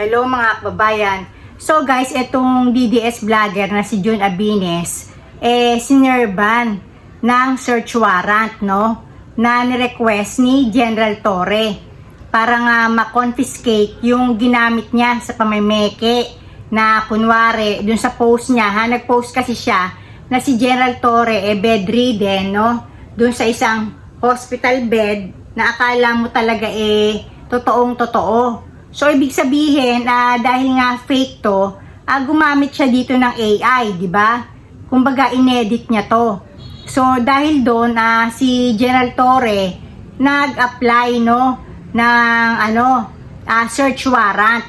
Hello mga kababayan. So guys, itong DDS vlogger na si June Abines, eh sinerban ng search warrant, no? Na ni-request ni General Torre para nga ma-confiscate yung ginamit niya sa pamemeke na kunwari, dun sa post niya, ha, nag-post kasi siya na si General Torre eh bedridden, no? Dun sa isang hospital bed na akala mo talaga eh totoong totoo. So ibig sabihin, ah, dahil nga fake to, ah, gumamit siya dito ng AI, di ba? Kumbaga inedit niya to. So dahil doon ah, si General Torre nag-apply no ng ano ah, search warrant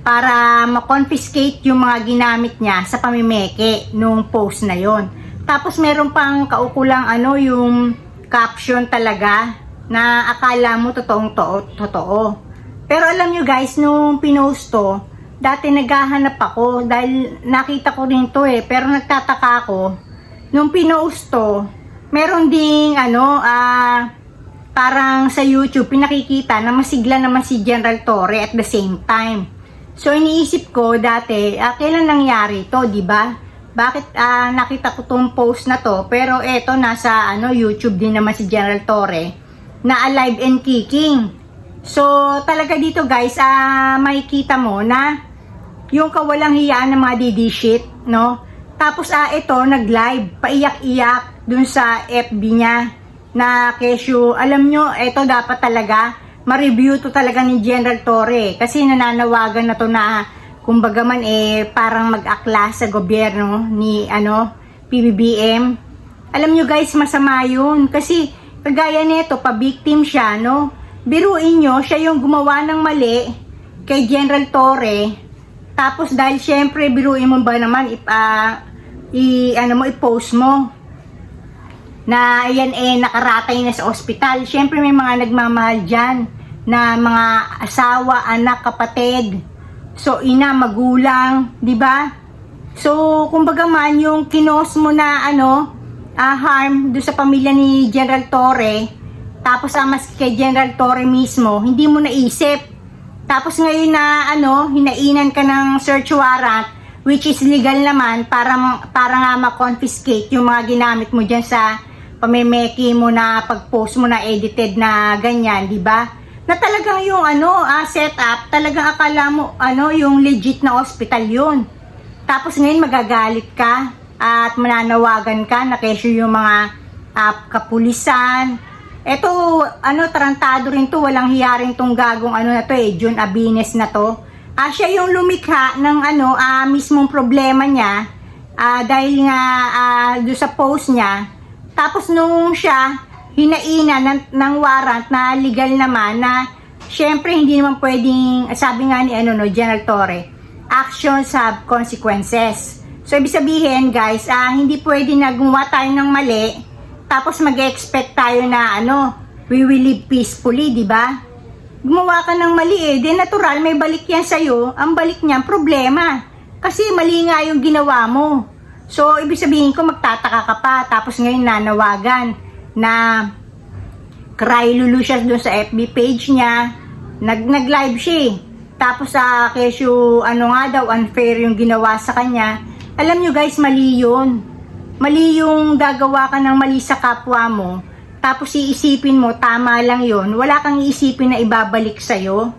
para ma-confiscate yung mga ginamit niya sa pamimeke nung post na yon. Tapos meron pang kaukulang ano yung caption talaga na akala mo totoong to- totoo. Pero alam nyo guys, nung pinost to, dati naghahanap ako dahil nakita ko rin to eh. Pero nagtataka ako, nung pinost to, meron ding ano, ah, parang sa YouTube, pinakikita na masigla naman si General Torre at the same time. So iniisip ko dati, ah, kailan nangyari to, di ba? Bakit ah, nakita ko tong post na to, pero eto nasa ano YouTube din naman si General Torre na alive and kicking. So talaga dito guys, ah makikita mo na yung kawalang hiyaan ng mga DD shit, no? Tapos ah ito nag-live, paiyak-iyak dun sa FB niya na kesyo, alam nyo, ito dapat talaga ma-review to talaga ni General Torre kasi nananawagan na to na kumbaga man eh parang mag-akla sa gobyerno ni ano PBBM. Alam nyo guys, masama yun kasi kagaya nito, pa-victim siya, no? Biruin nyo, siya yung gumawa ng mali kay General Torre. Tapos dahil syempre biruin mo ba naman ip, ah, i ano mo i-post mo na yan eh nakaratay na sa ospital. Syempre may mga nagmamahal dyan na mga asawa, anak, kapatid. So ina, magulang, 'di ba? So kumbaga man yung kinos mo na ano, ah, harm do sa pamilya ni General Torre, tapos amas kay General Torre mismo, hindi mo naisip. Tapos ngayon na ano, hinainan ka ng search warrant which is legal naman para para nga ma-confiscate yung mga ginamit mo diyan sa pamemeki mo na pag-post mo na edited na ganyan, di ba? Na talagang yung ano, ah, setup, talagang akala mo ano, yung legit na hospital yun. Tapos ngayon magagalit ka at mananawagan ka na kesyo yung mga ah, kapulisan. Ito, ano, tarantado rin to, walang hiyaring tong gagong ano na to eh, June Abines na to. Ah, siya yung lumikha ng ano, ah, mismong problema niya ah, dahil nga ah, doon sa post niya. Tapos nung siya hinaina ng, ng warrant na legal naman na syempre hindi naman pwedeng, sabi nga ni ano no, General Torre, actions have consequences. So ibig sabihin guys, ah, hindi pwede na gumawa tayo ng mali tapos mag-expect tayo na ano, we will live peacefully, di ba? Gumawa ka ng mali eh, di natural may balik yan sa'yo, ang balik niyan problema. Kasi mali nga yung ginawa mo. So, ibig sabihin ko magtataka ka pa, tapos ngayon nanawagan na cry lulu siya doon sa FB page niya. Nag, nag-live siya eh. Tapos sa kesyo, ano nga daw, unfair yung ginawa sa kanya. Alam nyo guys, mali yun. Mali yung gagawa ka ng mali sa kapwa mo. Tapos iisipin mo, tama lang yun. Wala kang iisipin na ibabalik sa'yo.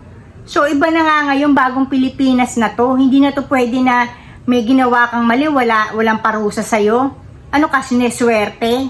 So, iba na nga ngayon, bagong Pilipinas na to. Hindi na to pwede na may ginawa kang mali, wala, walang parusa sa'yo. Ano ka, sineswerte?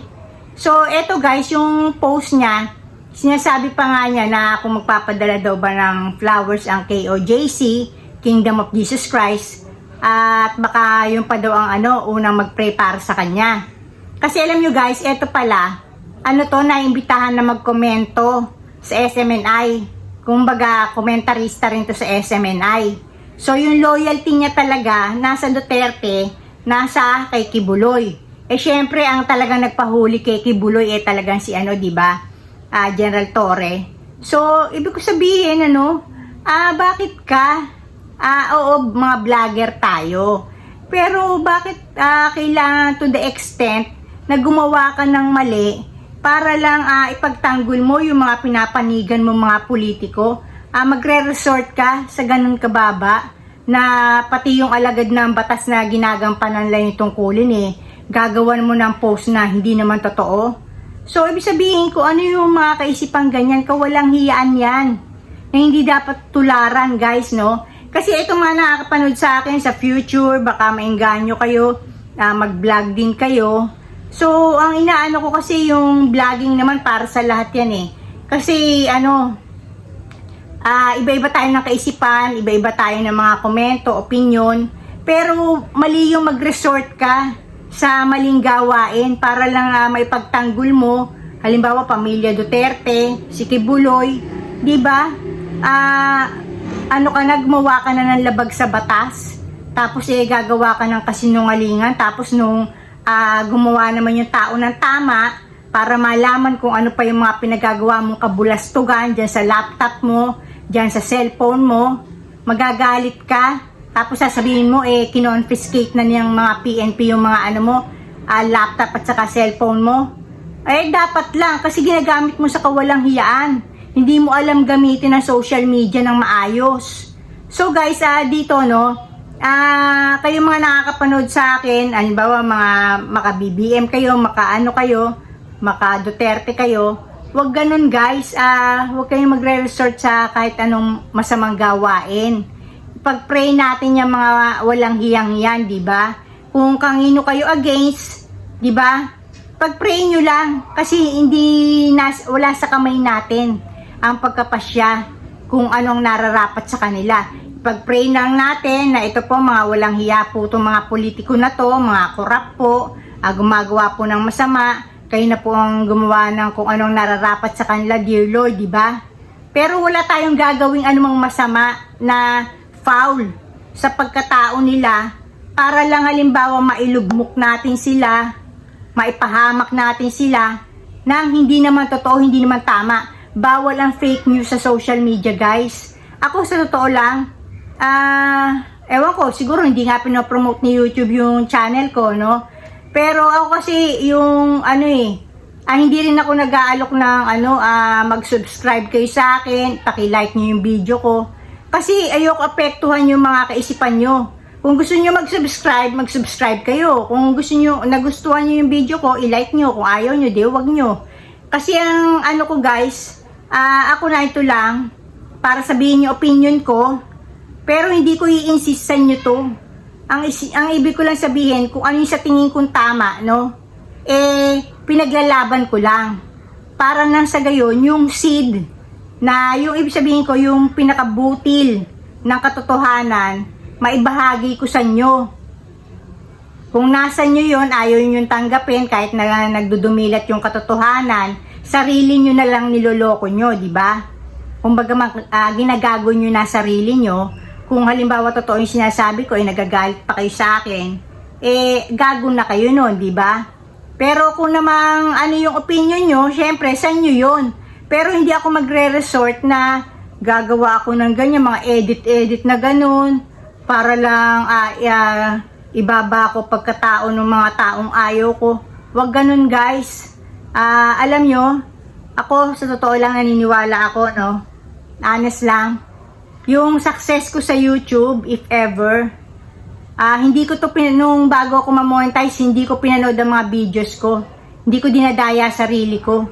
So, eto guys, yung post niya, sinasabi pa nga niya na kung magpapadala daw ba ng flowers ang KOJC, Kingdom of Jesus Christ, at baka yung pa daw ang ano, unang mag-pray para sa kanya. Kasi alam nyo guys, eto pala, ano to, naimbitahan na magkomento sa SMNI. Kumbaga, komentarista rin to sa SMNI. So, yung loyalty niya talaga, nasa Duterte, nasa kay Kibuloy. Eh, syempre, ang talagang nagpahuli kay Kibuloy eh talagang si ano, di ba? Ah, General Torre. So, ibig ko sabihin, ano, ah, bakit ka? Ah, oo, mga vlogger tayo. Pero bakit ah, kailangan to the extent na gumawa ka ng mali para lang ah, ipagtanggol mo yung mga pinapanigan mo mga politiko? ah, magre-resort ka sa ganun kababa na pati yung alagad ng batas na ginagampanan lang yung tungkulin eh, gagawan mo ng post na hindi naman totoo. So, ibig sabihin ko, ano yung mga kaisipang ganyan, kawalang hiyaan yan, na hindi dapat tularan, guys, no? Kasi ito nga nakakapanood sa akin sa future, baka maingganyo kayo, ah, mag-vlog din kayo. So, ang inaano ko kasi yung vlogging naman para sa lahat yan eh. Kasi, ano, ah iba-iba tayo ng kaisipan, iba-iba tayo ng mga komento, opinion, pero mali yung mag-resort ka sa maling gawain para lang uh, maipagtanggol mo, halimbawa pamilya Duterte, si Kibuloy, di ba? Ah, ano ka nagmawa ka na ng labag sa batas, tapos eh gagawa ka ng kasinungalingan, tapos nung ah, gumawa naman yung tao ng tama, para malaman kung ano pa yung mga pinagagawa mong kabulastugan dyan sa laptop mo, dyan sa cellphone mo, magagalit ka, tapos sasabihin mo, eh, kinonfiscate na niyang mga PNP yung mga ano mo, ah, laptop at saka cellphone mo. Eh, dapat lang, kasi ginagamit mo sa kawalang hiyaan. Hindi mo alam gamitin ang social media ng maayos. So guys, ah, dito no, ah, kayo mga nakakapanood sa akin, halimbawa mga maka BBM kayo, maka ano kayo, maka Duterte kayo, wag ganun guys, ah, wag kayong magre-resort sa kahit anong masamang gawain. Pag-pray natin yung mga walang hiyang yan, di ba? Kung kanino kayo against, di ba? Pag-pray nyo lang, kasi hindi nas, wala sa kamay natin ang pagkapasya kung anong nararapat sa kanila. Pag-pray lang natin na ito po mga walang hiya po itong mga politiko na to, mga korap po, ah, gumagawa po ng masama, kayo na po ang gumawa ng kung anong nararapat sa kanila, dear Lord, di ba? Pero wala tayong gagawing anumang masama na foul sa pagkatao nila para lang halimbawa mailugmok natin sila, maipahamak natin sila nang hindi naman totoo, hindi naman tama. Bawal ang fake news sa social media, guys. Ako sa totoo lang, ah, ewan ko, siguro hindi nga pinopromote ni YouTube yung channel ko, no? Pero ako kasi yung ano eh, ah, hindi rin ako nag-aalok ng ano, ah, mag-subscribe kayo sa akin, paki-like niyo yung video ko. Kasi ayoko apektuhan yung mga kaisipan nyo. Kung gusto niyo mag-subscribe, mag-subscribe kayo. Kung gusto niyo nagustuhan niyo yung video ko, i-like niyo. Kung ayaw niyo, di wag niyo. Kasi ang ano ko guys, ah, ako na ito lang para sabihin yung opinion ko. Pero hindi ko i-insist sa inyo to. Ang, ang ibig ko lang sabihin, kung ano yung sa tingin kong tama, no? Eh, pinaglalaban ko lang. Para nang sa gayon, yung seed, na yung ibig sabihin ko, yung pinakabutil ng katotohanan, maibahagi ko sa inyo. Kung nasa nyo yon ayaw nyo tanggapin kahit na nagdudumilat yung katotohanan, sarili nyo na lang niloloko nyo, di ba? Kung baga uh, ginagago nyo na sarili nyo, kung halimbawa totoo yung sinasabi ko, eh nagagalit pa kayo sa akin, eh gago na kayo nun, di ba? Pero kung namang ano yung opinion nyo, syempre sa inyo yun. Pero hindi ako magre-resort na gagawa ako ng ganyan, mga edit-edit na ganun, para lang uh, uh, ibaba ko pagkatao ng mga taong ayaw ko. Huwag ganun guys. Uh, alam nyo, ako sa totoo lang naniniwala ako, no? Honest lang yung success ko sa YouTube, if ever, ah hindi ko to pin nung bago ako ma-monetize, hindi ko pinanood ang mga videos ko. Hindi ko dinadaya sarili ko.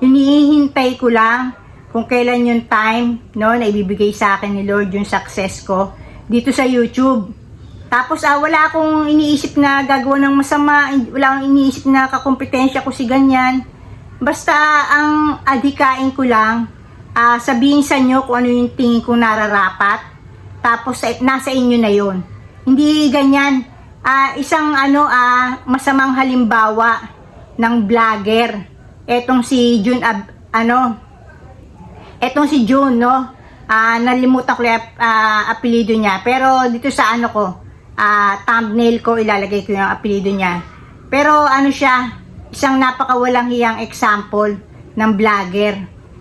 Hinihintay ko lang kung kailan yung time, no, na ibibigay sa akin ni Lord yung success ko dito sa YouTube. Tapos ah, wala akong iniisip na gagawa ng masama, wala akong iniisip na kakompetensya ko si ganyan. Basta ang adikain ko lang, ah, sabihin sa inyo kung ano yung tingin ko nararapat. Tapos eh, nasa inyo na yon. Hindi ganyan. Ah, isang ano ah, masamang halimbawa ng vlogger. Etong si June Ab, ano? Etong si June, no? Ah, nalimutan ko yung ah, apelido niya. Pero dito sa ano ko, ah, thumbnail ko ilalagay ko yung apelido niya. Pero ano siya, isang napakawalang hiyang example ng vlogger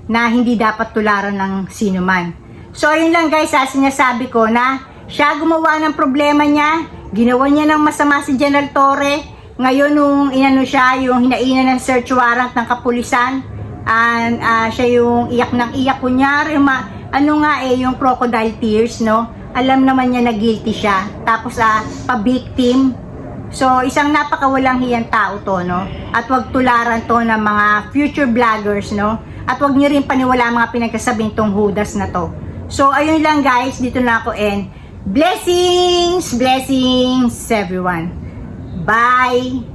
na hindi dapat tularan ng sino man. So ayun lang guys, ha, sinasabi ko na siya gumawa ng problema niya, ginawa niya ng masama si General Torre, ngayon nung inano siya, yung hinainan ng search warrant ng kapulisan, and uh, siya yung iyak ng iyak kunyari, ma ano nga eh, yung crocodile tears, no? Alam naman niya na guilty siya. Tapos, ah, pa-victim. So, isang napakawalang hiyang tao to, no? At wag tularan to ng mga future vloggers, no? At wag niyo rin paniwala mga pinagkasabing tong hudas na to. So, ayun lang guys, dito na ako and blessings, blessings everyone. Bye!